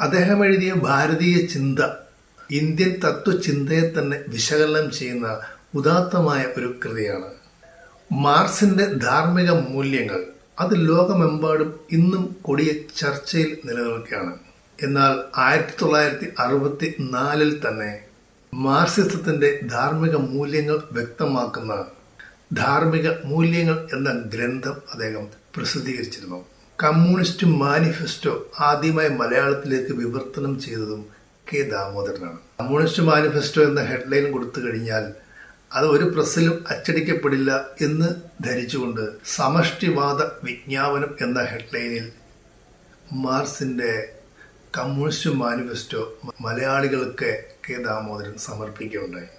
അദ്ദേഹം എഴുതിയ ഭാരതീയ ചിന്ത ഇന്ത്യൻ തത്വചിന്തയെ തന്നെ വിശകലനം ചെയ്യുന്ന ഉദാത്തമായ ഒരു കൃതിയാണ്. മാർസിന്റെ ധാർമ്മിക മൂല്യങ്ങൾ അത് ലോകമെമ്പാടും ഇന്നും കൊടിയ ചർച്ചയിൽ നിലനിൽക്കുകയാണ്. എന്നാൽ ആയിരത്തി തൊള്ളായിരത്തി അറുപത്തി നാലിൽ തന്നെ മാർസിസത്തിന്റെ ധാർമ്മിക മൂല്യങ്ങൾ വ്യക്തമാക്കുന്ന ധാർമ്മിക മൂല്യങ്ങൾ എന്ന ഗ്രന്ഥം അദ്ദേഹം പ്രസിദ്ധീകരിച്ചിരുന്നു. കമ്മ്യൂണിസ്റ്റ് മാനിഫെസ്റ്റോ ആദ്യമായി മലയാളത്തിലേക്ക് വിവർത്തനം ചെയ്തതും കെ ദാമോദരനാണ്. കമ്മ്യൂണിസ്റ്റ് മാനിഫെസ്റ്റോ എന്ന ഹെഡ്ലൈൻ കൊടുത്തു കഴിഞ്ഞാൽ അത് ഒരു പ്രസ്സിലും അച്ചടിക്കപ്പെടില്ല എന്ന് ധരിച്ചുകൊണ്ട് സമഷ്ടിവാദ വിജ്ഞാപനം എന്ന ഹെഡ്ലൈനിൽ മാർസിന്റെ കമ്മ്യൂണിസ്റ്റ് മാനിഫെസ്റ്റോ മലയാളികൾക്ക് കെ ദാമോദരൻ സമർപ്പിക്കുകയുണ്ടായി.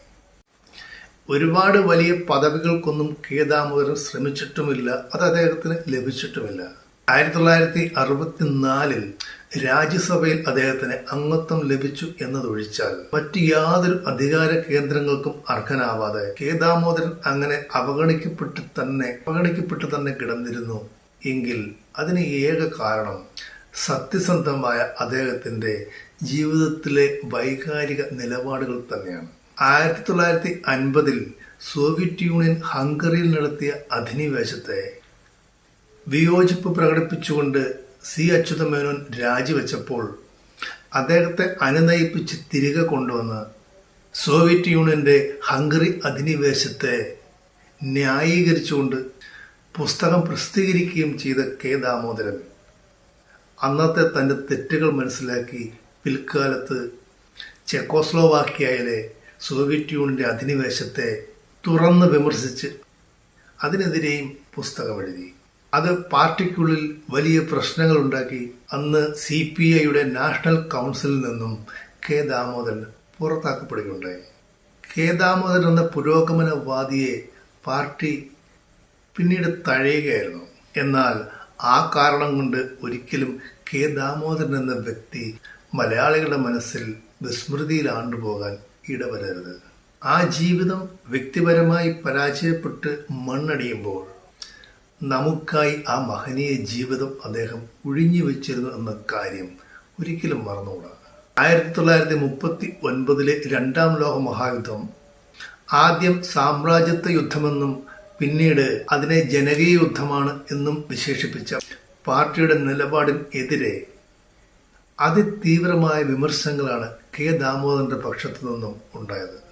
ഒരുപാട് വലിയ പദവികൾക്കൊന്നും കെ ദാമോദരൻ ശ്രമിച്ചിട്ടുമില്ല അത് അദ്ദേഹത്തിന് ലഭിച്ചിട്ടുമില്ല. ആയിരത്തി തൊള്ളായിരത്തി അറുപത്തിനാലിൽ രാജ്യസഭയിൽ അദ്ദേഹത്തിന് അംഗത്വം ലഭിച്ചു എന്നതൊഴിച്ചാൽ മറ്റു യാതൊരു അധികാര കേന്ദ്രങ്ങൾക്കും അർഹനാവാതെ കെ ദാമോദരൻ അങ്ങനെ അവഗണിക്കപ്പെട്ട് തന്നെ അവഗണിക്കപ്പെട്ട് തന്നെ കിടന്നിരുന്നു. എങ്കിൽ അതിന് ഏക കാരണം സത്യസന്ധമായ അദ്ദേഹത്തിന്റെ ജീവിതത്തിലെ വൈകാരിക നിലപാടുകൾ തന്നെയാണ്. ആയിരത്തി തൊള്ളായിരത്തി അൻപതിൽ സോവിയറ്റ് യൂണിയൻ ഹംഗറിയിൽ നടത്തിയ അധിനിവേശത്തെ വിയോജിപ്പ് പ്രകടിപ്പിച്ചുകൊണ്ട് സി അച്യുതമേനോൻ രാജിവെച്ചപ്പോൾ അദ്ദേഹത്തെ അനുനയിപ്പിച്ച് തിരികെ കൊണ്ടുവന്ന് സോവിയറ്റ് യൂണിയന്റെ ഹംഗറി അധിനിവേശത്തെ ന്യായീകരിച്ചുകൊണ്ട് പുസ്തകം പ്രസിദ്ധീകരിക്കുകയും ചെയ്ത കെ ദാമോദരൻ അന്നത്തെ തന്റെ തെറ്റുകൾ മനസ്സിലാക്കി പിൽക്കാലത്ത് ചെക്കോസ്ലോവാക്യയിലെ സോവിയറ്റ് യൂണിയന്റെ അധിനിവേശത്തെ തുറന്ന് വിമർശിച്ച് അതിനെതിരെയും പുസ്തകം എഴുതി അത് പാർട്ടിക്കുള്ളിൽ വലിയ പ്രശ്നങ്ങൾ ഉണ്ടാക്കി അന്ന് സി പി ഐയുടെ നാഷണൽ കൗൺസിലിൽ നിന്നും കെ ദാമോദരൻ പുറത്താക്കപ്പെടുകയുണ്ടായി. കെ ദാമോദരൻ എന്ന പുരോഗമനവാദിയെ പാർട്ടി പിന്നീട് തഴയുകയായിരുന്നു. എന്നാൽ ആ കാരണം കൊണ്ട് ഒരിക്കലും കെ ദാമോദരൻ എന്ന വ്യക്തി മലയാളികളുടെ മനസ്സിൽ വിസ്മൃതിയിൽ ആണ്ടുപോകാൻ ഇടവരരുത്. ആ ജീവിതം വ്യക്തിപരമായി പരാജയപ്പെട്ട് മണ്ണടിയുമ്പോൾ നമുക്കായി ആ മഹനീയ ജീവിതം അദ്ദേഹം ഒഴിഞ്ഞു വെച്ചിരുന്നു എന്ന കാര്യം ഒരിക്കലും മറന്നുകൂടാ. ആയിരത്തി തൊള്ളായിരത്തി മുപ്പത്തി ഒൻപതിലെ രണ്ടാം ലോക മഹായുദ്ധം ആദ്യം സാമ്രാജ്യത്വ യുദ്ധമെന്നും പിന്നീട് അതിനെ ജനകീയ യുദ്ധമാണ് എന്നും വിശേഷിപ്പിച്ച പാർട്ടിയുടെ നിലപാടിന് എതിരെ അതിതീവ്രമായ വിമർശങ്ങളാണ് കെ ദാമോദരന്റെ പക്ഷത്തു നിന്നും ഉണ്ടായത്.